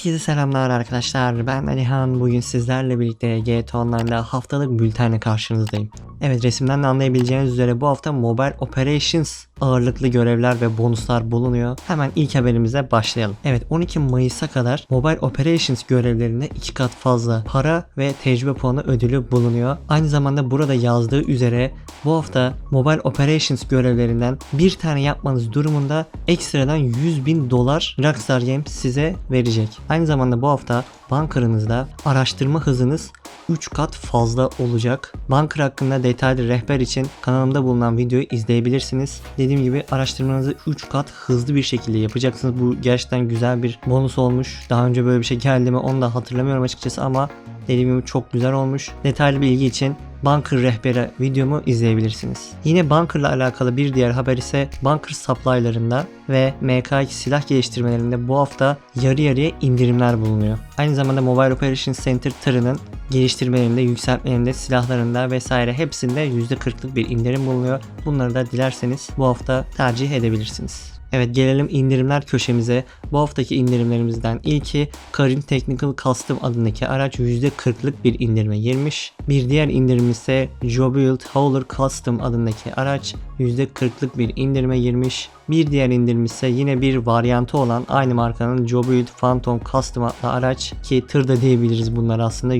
Herkese selamlar arkadaşlar. Ben Alihan. Bugün sizlerle birlikte GTA Online'da haftalık bültenle karşınızdayım. Evet resimden de anlayabileceğiniz üzere bu hafta Mobile Operations ağırlıklı görevler ve bonuslar bulunuyor. Hemen ilk haberimize başlayalım. Evet 12 Mayıs'a kadar Mobile Operations görevlerinde 2 kat fazla para ve tecrübe puanı ödülü bulunuyor. Aynı zamanda burada yazdığı üzere bu hafta Mobile Operations görevlerinden bir tane yapmanız durumunda ekstradan 100 bin dolar Rockstar Games size verecek. Aynı zamanda bu hafta bankarınızda araştırma hızınız 3 kat fazla olacak. Banker hakkında detaylı rehber için kanalımda bulunan videoyu izleyebilirsiniz. Dediğim gibi araştırmanızı 3 kat hızlı bir şekilde yapacaksınız. Bu gerçekten güzel bir bonus olmuş. Daha önce böyle bir şey geldi mi onu da hatırlamıyorum açıkçası ama dediğim gibi çok güzel olmuş. Detaylı bilgi için Bunker rehberi videomu izleyebilirsiniz. Yine Bunker'la alakalı bir diğer haber ise Bunker supply'larında ve MK2 silah geliştirmelerinde bu hafta yarı yarıya indirimler bulunuyor. Aynı zamanda Mobile Operations Center tırının geliştirmelerinde, yükseltmelerinde, silahlarında vesaire hepsinde %40'lık bir indirim bulunuyor. Bunları da dilerseniz bu hafta tercih edebilirsiniz. Evet gelelim indirimler köşemize. Bu haftaki indirimlerimizden ilki Karin Technical Custom adındaki araç %40'lık bir indirime girmiş. Bir diğer indirim ise Jobuild Hauler Custom adındaki araç %40'lık bir indirime girmiş. Bir diğer indirim ise yine bir varyantı olan aynı markanın Jobuild Phantom Custom adlı araç ki tırda diyebiliriz bunlar aslında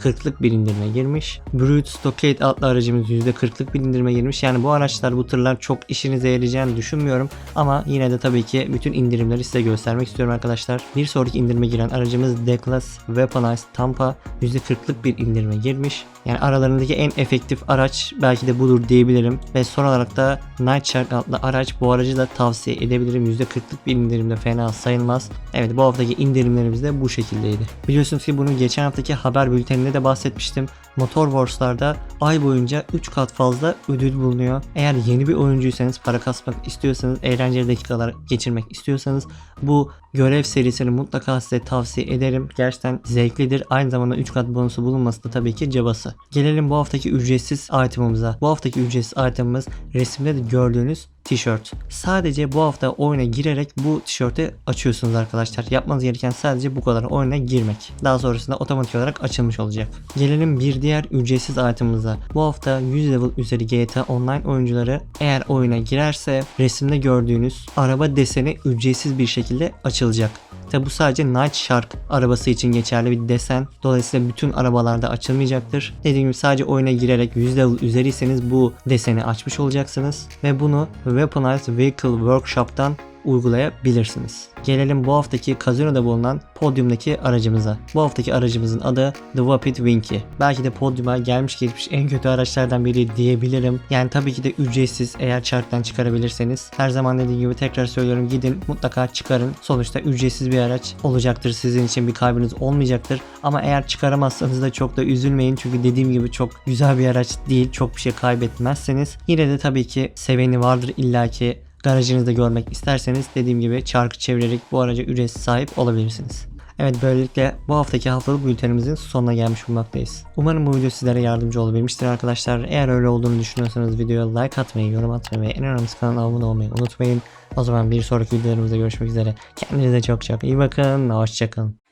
%40'lık bir indirime girmiş. Brute Stockade adlı aracımız %40'lık bir indirime girmiş. Yani bu araçlar bu tırlar çok işinize yarayacağını düşünmüyorum ama yine de tabii ki bütün indirimleri size göstermek istiyorum arkadaşlar. Bir sonraki indirime giren aracımız Declas Weaponized Tampa %40'lık bir indirime girmiş. Yani aralarındaki en efektif araç belki de budur diyebilirim. Ve son olarak da Night Shark adlı araç bu aracı da tavsiye edebilirim. %40'lık bir indirimde fena sayılmaz. Evet bu haftaki indirimlerimiz de bu şekildeydi. Biliyorsunuz ki bunu geçen haftaki haber bülteninde de bahsetmiştim. Motor Wars'larda ay boyunca 3 kat fazla ödül bulunuyor. Eğer yeni bir oyuncuysanız, para kasmak istiyorsanız, eğlenceli dakikalar geçirmek istiyorsanız bu görev serisini mutlaka size tavsiye ederim. Gerçekten zevklidir. Aynı zamanda 3 kat bonusu bulunması da tabii ki cabası. Gelelim bu haftaki ücretsiz itemımıza. Bu haftaki ücretsiz itemımız resimde de gördüğünüz tişört. Sadece bu hafta oyuna girerek bu tişörtü açıyorsunuz arkadaşlar. Yapmanız gereken sadece bu kadar oyuna girmek. Daha sonrasında otomatik olarak açılmış olacak. Gelelim bir diğer ücretsiz itemımıza. Bu hafta 100 level üzeri GTA Online oyuncuları eğer oyuna girerse resimde gördüğünüz araba deseni ücretsiz bir şekilde açılacak. Tabi bu sadece Night Shark arabası için geçerli bir desen. Dolayısıyla bütün arabalarda açılmayacaktır. Dediğim gibi sadece oyuna girerek 100 level üzeriyseniz bu deseni açmış olacaksınız. Ve bunu Weaponized Vehicle Workshop'tan uygulayabilirsiniz. Gelelim bu haftaki kazinoda bulunan podyumdaki aracımıza. Bu haftaki aracımızın adı The Vapid Winky. Belki de podyuma gelmiş geçmiş en kötü araçlardan biri diyebilirim. Yani tabii ki de ücretsiz eğer çarktan çıkarabilirseniz. Her zaman dediğim gibi tekrar söylüyorum gidin mutlaka çıkarın. Sonuçta ücretsiz bir araç olacaktır. Sizin için bir kaybınız olmayacaktır. Ama eğer çıkaramazsanız da çok da üzülmeyin. Çünkü dediğim gibi çok güzel bir araç değil. Çok bir şey kaybetmezseniz. Yine de tabii ki seveni vardır illaki garajınızda görmek isterseniz dediğim gibi çarkı çevirerek bu araca ücretsiz sahip olabilirsiniz. Evet böylelikle bu haftaki haftalık bültenimizin sonuna gelmiş bulunmaktayız. Umarım bu video sizlere yardımcı olabilmiştir arkadaşlar. Eğer öyle olduğunu düşünüyorsanız videoya like atmayı, yorum atmayı ve en önemlisi kanala abone olmayı unutmayın. O zaman bir sonraki videolarımızda görüşmek üzere. Kendinize çok çok iyi bakın. Hoşçakalın.